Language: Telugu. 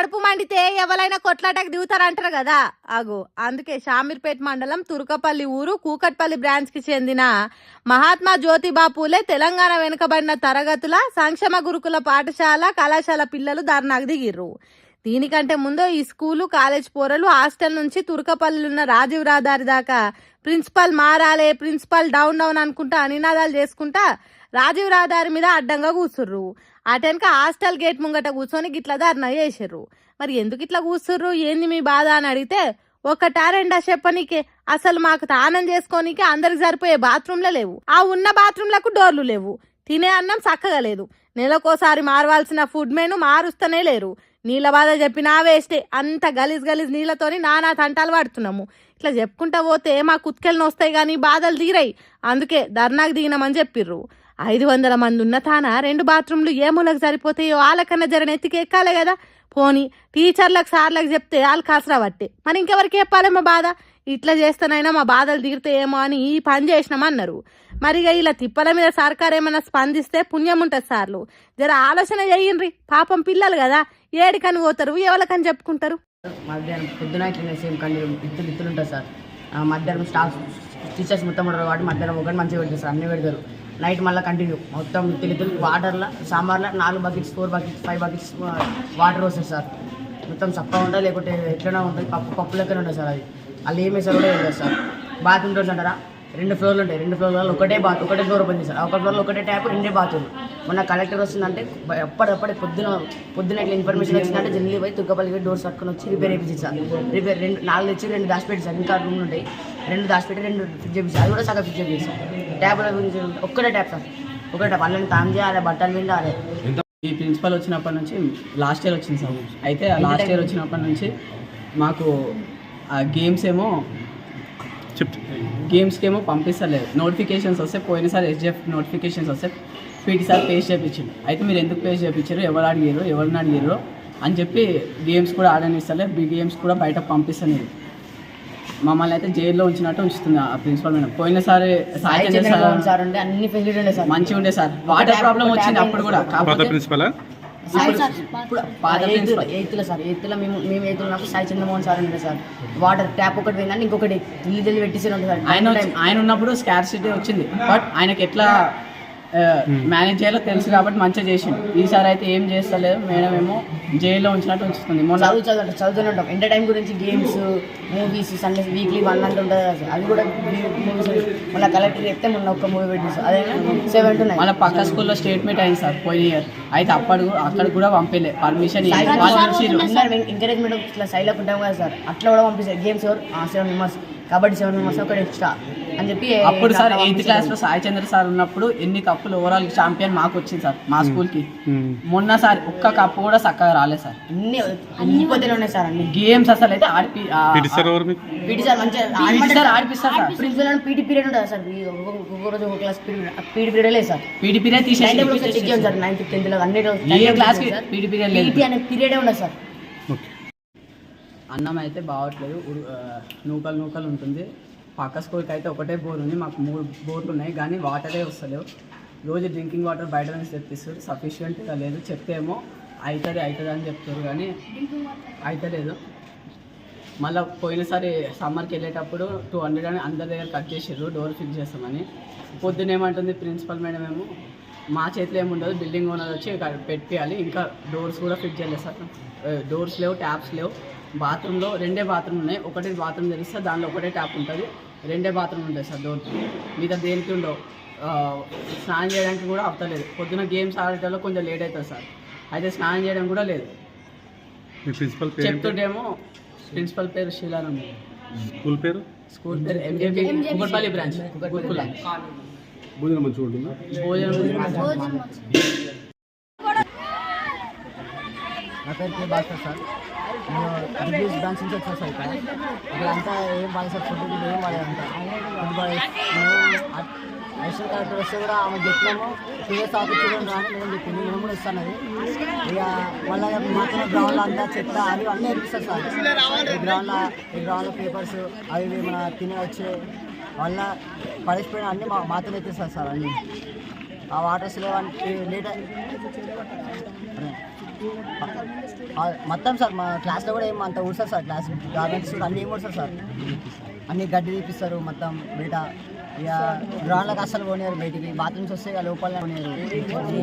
కడుపు మండితే ఎవరైనా కొట్లాటకు దిగుతారంటారు కదా. ఆగు. అందుకే షామీర్పేట్ మండలం తుర్కపల్లి ఊరు కూకట్పల్లి బ్రాంచ్కి చెందిన మహాత్మా జ్యోతిబా పూలే తెలంగాణ వెనుకబడిన తరగతుల సంక్షేమ గురుకుల పాఠశాల కళాశాల పిల్లలు ధర్నాకు దిగిర్రు. దీనికంటే ముందు ఈ స్కూలు కాలేజ్ పోరలు హాస్టల్ నుంచి తుర్కపల్లి ఉన్న రాజీవ్ రహదారి దాకా ప్రిన్సిపల్ మారాలే ప్రిన్సిపల్ డౌన్ డౌన్ అనుకుంటా నినాదాలు చేసుకుంటా రాజీవ్ రహదారి మీద అడ్డంగా కూర్చుర్రు. అటెనక హాస్టల్ గేట్ ముంగట కూర్చొని గిట్ల ధర్నా చేసిర్రు. మరి ఎందుకు ఇట్లా కూర్చుర్రు? ఏంది మీ బాధ అని అడిగితే ఒకటా రెండా చెప్పనీకే. అసలు మాకు తానం చేసుకోనీకే అందరికి సరిపోయే బాత్రూంలే లేవు. ఆ ఉన్న బాత్రూంలకు డోర్లు లేవు. తినే అన్నం చక్కగా లేదు. నెలకోసారి మారవలసిన ఫుడ్ మెను మారుస్తూనే లేరు. నీళ్ళ బాధ చెప్పినా వేస్టే. అంత గలీజ్ గలీజ్ నీళ్ళతోని నానా తంటాలు పడుతున్నాము. ఇట్లా చెప్పుకుంటా పోతే మా కుత్కెళ్ళని వస్తాయి కానీ బాధలు తీరాయి అందుకే ధర్నాకు దిగినామని చెప్పిర్రు. ఐదు వందల మంది ఉన్న తాన రెండు బాత్రూమ్లు ఏ మూలకు సరిపోతాయో వాళ్ళకన్నా జరని ఎత్తికి ఎక్కాలి కదా. పోని టీచర్లకు సార్లకు చెప్తే వాళ్ళు కాసరా పట్టే మరి ఇంకెవరికి చెప్పాలి మా బాధ? ఇట్లా చేస్తేనైనా మా బాధలు తీరుతాయేమో అని ఈ పని చేసినామన్నారు. మరి ఇక ఇలా తిప్పల మీద సర్కారు ఏమైనా స్పందిస్తే పుణ్యం ఉంటుంది సార్లు. జర ఆలోచన చేయండి పాపం పిల్లలు కదా. ఏడికని పోతారు ఎవరికని చెప్పుకుంటారు? మధ్యాహ్నం పొద్దున ఇట్లనే సేమ్ కండి ఇద్దరు ఇద్దరు ఉంటారు సార్. మధ్యాహ్నం స్టాఫ్ టీచర్స్ మొత్తం ఉండరు కాబట్టి మధ్యాహ్నం ఒకటి మంచిగా పెడతారు సార్ అన్నీ పెడతారు. నైట్ మళ్ళీ కంటిన్యూ. మొత్తం తెలియదు వాటర్లో సాంబార్లో నాలుగు buckets four buckets five buckets water వస్తుంది సార్. మొత్తం చప్పగా ఉంటుంది లేకుంటే ఎట్లనే ఉంటుంది పప్పు పప్పు లెక్కనే ఉంటుంది సార్ అది వాళ్ళు ఏం కూడా సార్. బాత్రూమ్ డోర్స్ అంటారా? రెండు ఫ్లోర్లు ఉంటాయి. రెండు ఫ్లోర్లలో ఒకటే బాత్ ఒకటే ఫ్లోర్ ఓపెన్ చేస్తారు ఒక ఫ్లోర్లో ఒకటే ట్యాప్ రెండే బాత్రూమ్ మొన్న కలెక్టర్ వస్తుందంటే ఎప్పటికప్పుడు పొద్దున పొద్దున ఇట్లా ఇన్ఫర్మేషన్ వచ్చిందంటే జల్దీ పోయి తుగ్గపల్లికి డోర్స్ పట్టుకొని వచ్చి రిపేర్ చేయించి సార్. రిపేర్ రెండు నాలుగు తెచ్చి రెండు దాచిపెట్టి సార్. ఇంకా రూమ్లు ఉంటాయి. రెండు దాచిపెట్టి రెండు ఫిట్ చేయించి అది కూడా సగం ఫిట్ చేయించి సార్. ట్యాబ్ల గురించి ఒక్కటే ట్యాప్ సార్. ఒకటే ట్యాప్ అల్లని తాను చేయాలి బట్టలు పిండాలి ఈ ప్రిన్సిపల్ వచ్చినప్పటి నుంచి లాస్ట్ ఇయర్ వచ్చింది సార్. అయితే ఆ లాస్ట్ ఇయర్ వచ్చినప్పటి నుంచి మాకు ఆ గేమ్స్ ఏమో గేమ్స్కి ఏమో పంపిస్తలేదు. నోటిఫికేషన్స్ వస్తే పోయినసారి ఎస్జిఎఫ్ నోటిఫికేషన్స్ వస్తే పీటీ సార్ పేస్ చేయించిండు అయితే మీరు ఎందుకు పేస్ చేయించారు ఎవరు అడిగారు ఎవరిని అడిగారు అని చెప్పి గేమ్స్ కూడా ఆడనిస్తలే బి గేమ్స్ కూడా బయట పంపిస్తలేదు. మమ్మల్ని అయితే జైల్లో ఉంచినట్టు ఉంచుతుంది ఆ ప్రిన్సిపల్ మేడం. పోయినసారి సాయి అన్ని సార్ మంచిగా ఉండే సార్. వాటర్ ప్రాబ్లం వచ్చింది అప్పుడు కూడా. కాకపోతే ప్రిన్సిపలా? సాయి సార్. ఎయిత్లో సార్ ఎయిత్లో మేము మేము ఎయిత్లో సాయి చంద్రమోహన్ సార్ ఉండే సార్. వాటర్ ట్యాప్ ఒకటి పోయిందంటే ఇంకొకటి ఢిల్లీ ఢిల్లీ పెట్టేసి ఉంటుంది సార్ ఆయన ఆయన ఉన్నప్పుడు స్కార్సిటీ వచ్చింది. బట్ ఆయనకి ఎట్లా మేనేజ్ చేయాలో తెలుసు కాబట్టి మంచిగా చేసిండు. ఈసారి అయితే ఏం చేస్తలేదు మేడం ఏమో జైల్లో ఉంచినట్టు ఉంచుతుంది. మొన్న చదువు చదువు చదువుతూనే ఉంటాం ఎంటర్ టైం గురించి games movies Sunday weekly one అంటే ఉంటుంది కదా సార్. అవి కూడా మూవీస్ మళ్ళీ కలెక్టర్ చెప్తే మొన్న ఒక్క మూవీ పెట్టింది సార్. అదే సెవెన్ టు నైన్ మళ్ళీ పక్క స్కూల్లో స్టేట్మెంట్ అయింది సార్ పోయిన ఇయర్ అయితే అప్పటి కూడా- అక్కడ కూడా పంపలే. పర్మిషన్. ఎంకరేజ్మెంట్ ఇట్లా సైడ్లో ఉంటాం కదా సార్. అట్లా కూడా పంపిస్తారు. Games seven members kabaddi seven members ఒకటి ఎక్స్ట్రా అని చెప్పి అప్పుడు సార్ ఎయిత్. క్లాస్లో సాయి చంద్ర సార్ ఉన్నప్పుడు ఎన్ని కప్పులు ఓవరాల్ ఛాంపియన్ మాకు వచ్చింది సార్ మా స్కూల్కి మొన్న సార్ ఒక్క కప్పు కూడా చక్కగా రాలేదు సార్. అన్ని అన్ని పొద్దున ఉన్నాయి సార్ అన్ని. గేమ్స్ అసలు అయితే ఆడిపి ఆ- పీటీ సార్ మంచిగా ఆడిపిస్తారు. సార్. ప్రిన్సిపల్ పీటీ పీరియడ్ ఉంటుంది సార్. ఒక్కొక్క రోజు ఒక క్లాస్ పీరియడ్ పీటీ పీరియడ్ లేదు సార్. పీటీ పీరియడ్ తీసేసి చెక్ చేయండి సార్ నైన్త్ టెన్త్లో అన్ని ఏ క్లాస్ పీటీ పీరియడ్ లేదు. పీటీ అనే పీరియడే ఉండదు సార్. అన్నం అయితే బాగట్లేదు. నూకలు నూకలు ఉంటుంది. పక్క స్కూల్కి అయితే ఒకటే బోర్ ఉంది. మాకు మూడు బోర్లు ఉన్నాయి కానీ వాటరే వస్తలేవు. రోజు డ్రింకింగ్ వాటర్ బయట నుంచి తెప్పిస్తారు. సఫిషియెంట్గా లేదు. చెప్తేమో అవుతుంది అవుతుంది అని చెప్తారు కానీ అవుతలేదు మళ్ళీ పోయినసారి సమ్మర్కి వెళ్ళేటప్పుడు టూ హండ్రెడ్ అని అందరి దగ్గర కట్ చేసారు డోర్ ఫిక్స్ చేస్తామని. పొద్దున ఏమంటుంది ప్రిన్సిపల్ మేడం ఏమో మా చేతిలో ఏముండదు బిల్డింగ్ ఓనర్ వచ్చి ఇక్కడ ఇంకా డోర్స్ కూడా ఫిట్ చేయలేదు సార్. డోర్స్ లేవు ట్యాప్స్ లేవు. బాత్రూంలో రెండే బాత్రూమ్ ఉన్నాయి ఒకటి బాత్రూమ్ తెరిస్తే దానిలో ఒకటే ట్యాప్ ఉంటుంది. రెండే బాత్రూమ్ ఉంటాయి సార్ డోర్ మీద దేనికి ఉండవు. స్నానం చేయడానికి కూడా అవ్వలేదు పొద్దున గేమ్స్ ఆడటంలో కొంచెం లేట్ అవుతుంది సార్. అయితే స్నానం చేయడం కూడా లేదు. ప్రిన్సిపల్? చెప్తుంటేమో ప్రిన్సిపల్ పేరు శీలానంద్ స్కూల్ పేరు? స్కూల్ పేరు ఎంజేపీ కుకట్పల్లి బ్రాంచ్ గురుకుల భోజనం మంచిగా ఉంటుందా? భోజనం నా పేరు కే భాస్కర్ సార్. నేను డిగ్రీస్ నుంచి వచ్చాను సార్ అంతా ఏం బాగా సార్ ఫుడ్ ఏం బాగా అంతా ఫుడ్ వస్తే కూడా ఆమె చెప్పినాము టూ ఇయర్స్ ఆఫీస్ రాని నేను చెప్పింది. నేను కూడా ఇస్తాను అది. ఇక మళ్ళీ మాత్రం గ్రౌండ్లో అంతా చెత్త అవి అన్నీ ఎరిపిస్తారు సార్. ఈ గ్రౌండ్లో ఈ గ్రౌండ్లో పేపర్స్ అవి మన తినే వచ్చే వాళ్ళ పడిపోయిన అన్నీ మా మాత్రం ఎత్తిస్తారు సార్ అన్నీ. ఆ వాటర్స్ లేవంటే లేట్ మొత్తం సార్ మా క్లాస్లో కూడా ఏం అంత ఊడుస్తారు సార్ క్లాస్ గార్మెంట్స్ అన్నీ ఏం ఊడుస్తారు సార్? అన్ని గడ్డి తీపిస్తారు మొత్తం బయట. ఇక గ్రౌండ్లకు అస్సలు పోనీయారు బయటికి. బాత్రూమ్స్ వస్తే ఇక లోపలనే పోనీయారు.